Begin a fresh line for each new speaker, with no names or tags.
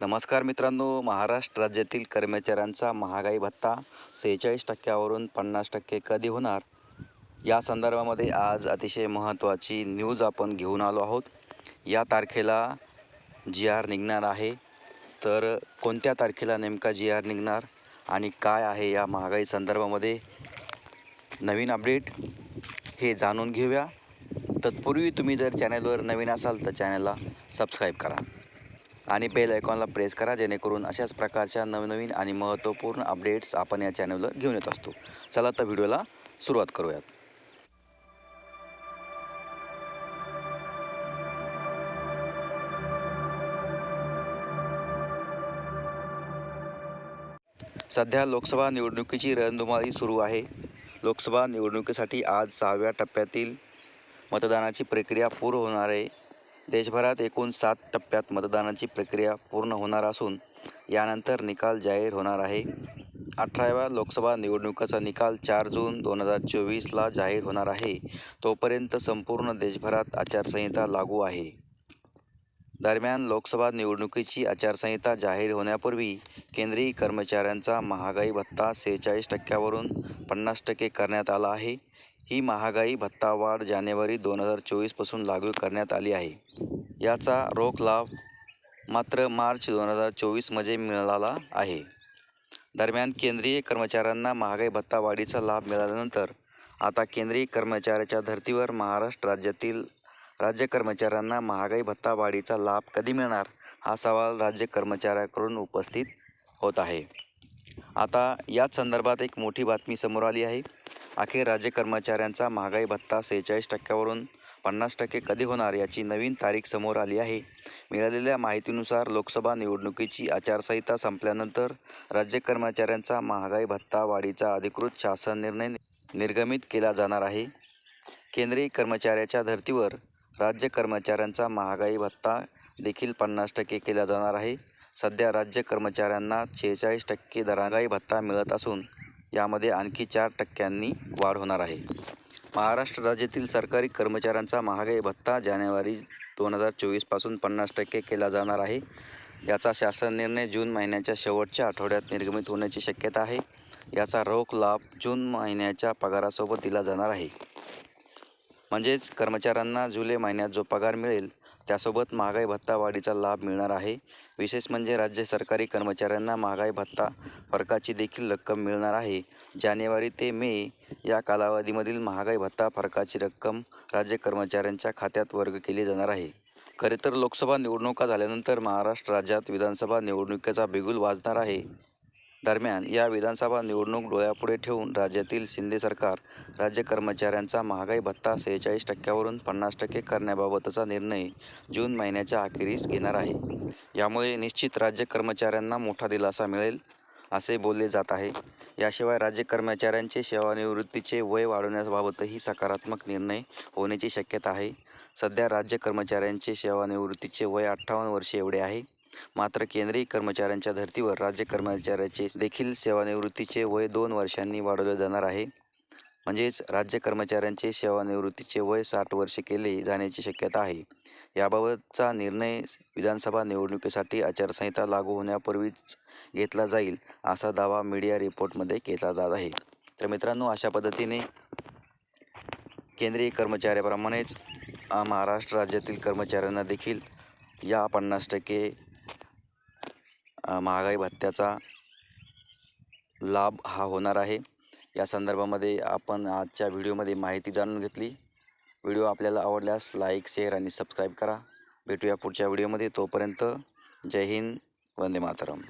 नमस्कार मित्रांनो महाराष्ट्र राज्यातील कर्मचाऱ्यांचा महागाई भत्ता सेहेचाळीस टक्क्यावरून पन्नास टक्के कधी होणार? या संदर्भामध्ये आज अतिशय महत्त्वाची न्यूज आपण घेऊन आलो आहोत. या तारखेला जी आर निघणार आहे. तर कोणत्या तारखेला नेमका जी आर निघणार आणि काय आहे या महागाई संदर्भामध्ये? नवीन अपडेट हे जाणून घेऊया. तत्पूर्वी तुम्ही जर चॅनलवर नवीन असाल तर चॅनलला सबस्क्राईब करा. आणि बेल आयकॉनला प्रेस करा जेणेकरून अशाच प्रकारच्या नवनवीन आणि महत्त्वपूर्ण अपडेट्स आपण या चॅनलवर घेऊन येत असतो. चला तर व्हिडिओला सुरुवात करूयात. सध्या लोकसभा निवडणुकीची रणधुमाळी सुरू आहे. लोकसभा निवडणुकीसाठी आज सहाव्या टप्प्यातील मतदानाची प्रक्रिया पूर्ण होणार आहे. देशभरात एकूण सात टप्प्यात मतदानाची प्रक्रिया पूर्ण होणार असून यानंतर निकाल जाहीर होणार आहे. अठराव्या लोकसभा निवडणुकीचा निकाल चार जून दोन हजार चोवीसला जाहीर होणार आहे. तोपर्यंत संपूर्ण देशभरात आचारसंहिता लागू आहे. दरम्यान लोकसभा निवडणुकीची आचारसंहिता जाहीर होण्यापूर्वी केंद्रीय कर्मचाऱ्यांचा महागाई भत्ता सेहेचाळीस टक्क्यावरून पन्नास टक्के करण्यात आला आहे. ही महागाई भत्ता वाढ जानेवारी दोन हजार चोवीसपासून लागू करण्यात आली आहे. याचा रोख लाभ मात्र मार्च दोन हजार चोवीसमध्ये मिळाला आहे. दरम्यान केंद्रीय कर्मचाऱ्यांना महागाई भत्ता वाढीचा लाभ मिळाल्यानंतर आता केंद्रीय कर्मचाऱ्याच्या धर्तीवर महाराष्ट्र राज्यातील राज्य कर्मचाऱ्यांना महागाई भत्ता वाढीचा लाभ कधी मिळणार हा सवाल राज्य कर्मचाऱ्याकडून उपस्थित होत आहे. आता याच संदर्भात एक मोठी बातमी समोर आली आहे. अखेर राज्य कर्मचाऱ्यांचा महागाई भत्ता सेहेचाळीस टक्क्यावरून पन्नास टक्के कधी होणार याची नवीन तारीख समोर आली आहे. मिळालेल्या माहितीनुसार लोकसभा निवडणुकीची आचारसंहिता संपल्यानंतर राज्य कर्मचाऱ्यांचा महागाई भत्ता वाढीचा अधिकृत शासन निर्णय निर्गमित केला जाणार आहे. केंद्रीय कर्मचाऱ्याच्या धर्तीवर राज्य कर्मचाऱ्यांचा महागाई भत्ता देखील पन्नास टक्के केला जाणार आहे. सध्या राज्य कर्मचाऱ्यांना शेहेचाळीस टक्के दरागाई भत्ता मिळत असून यामध्ये आणखी चार टक्क्यांनी वाढ होणार आहे. महाराष्ट्र राज्यातील सरकारी कर्मचाऱ्यांचा महागाई भत्ता जानेवारी दोन हजार चोवीसपासून पन्नास टक्के केला जाणार आहे. याचा शासन निर्णय जून महिन्याच्या शेवटच्या आठवड्यात निर्गमित होण्याची शक्यता आहे. याचा रोख लाभ जून महिन्याच्या पगारासोबत दिला जाणार आहे. म्हणजेच कर्मचाऱ्यांना जुलै महिन्यात जो पगार मिळेल त्यासोबत महागाई भत्ता वाढीचा लाभ मिळणार आहे. विशेष म्हणजे राज्य सरकारी कर्मचाऱ्यांना महागाई भत्ता फरकाची देखील रक्कम मिळणार आहे. जानेवारी ते मे या कालावधीमधील महागाई भत्ता फरकाची रक्कम राज्य कर्मचाऱ्यांच्या खात्यात वर्ग केली जाणार आहे. खरे तर लोकसभा निवडणुका झाल्यानंतर महाराष्ट्र राज्यात विधानसभा निवडणुकीचा बिगुल वाजणार आहे. दरम्यान या विधानसभा निवडणूक डोळ्यापुढे ठेवून राज्यातील शिंदे सरकार राज्य कर्मचाऱ्यांचा महागाई भत्ता सेहेचाळीस टक्क्यावरून पन्नास टक्के करण्याबाबतचा निर्णय जून महिन्याच्या अखेरीस घेणार आहे. यामुळे निश्चित राज्य कर्मचाऱ्यांना मोठा दिलासा मिळेल असे बोलले जात आहे. याशिवाय राज्य कर्मचाऱ्यांचे सेवानिवृत्तीचे वय वाढवण्याबाबतही सकारात्मक निर्णय होण्याची शक्यता आहे. सध्या राज्य कर्मचाऱ्यांचे सेवानिवृत्तीचे वय अठ्ठावन्न वर्षे एवढे आहे. मात्र केंद्रीय कर्मचाऱ्यांच्या धर्तीवर राज्य कर्मचाऱ्याचे देखील सेवानिवृत्तीचे वय दोन वर्षांनी वाढवले जाणार आहे. म्हणजेच राज्य कर्मचाऱ्यांचे सेवानिवृत्तीचे वय साठ वर्षे केले जाण्याची शक्यता आहे. याबाबतचा निर्णय विधानसभा निवडणुकीसाठी आचारसंहिता लागू होण्यापूर्वीच घेतला जाईल असा दावा मीडिया रिपोर्टमध्ये केला जात आहे. तर मित्रांनो अशा पद्धतीने केंद्रीय कर्मचाऱ्याप्रमाणेच महाराष्ट्र राज्यातील कर्मचाऱ्यांना देखील या पन्नास टक्के महागाई भत्त्याचा लाभ हा होणार आहे. या संदर्भामध्ये आपण आजच्या व्हिडिओमध्ये माहिती जाणून घेतली. व्हिडिओ आपल्याला आवडल्यास लाईक शेअर आणि सबस्क्राईब करा. भेटूया पुढच्या व्हिडिओमध्ये. तोपर्यंत जय हिंद वंदे मातरम.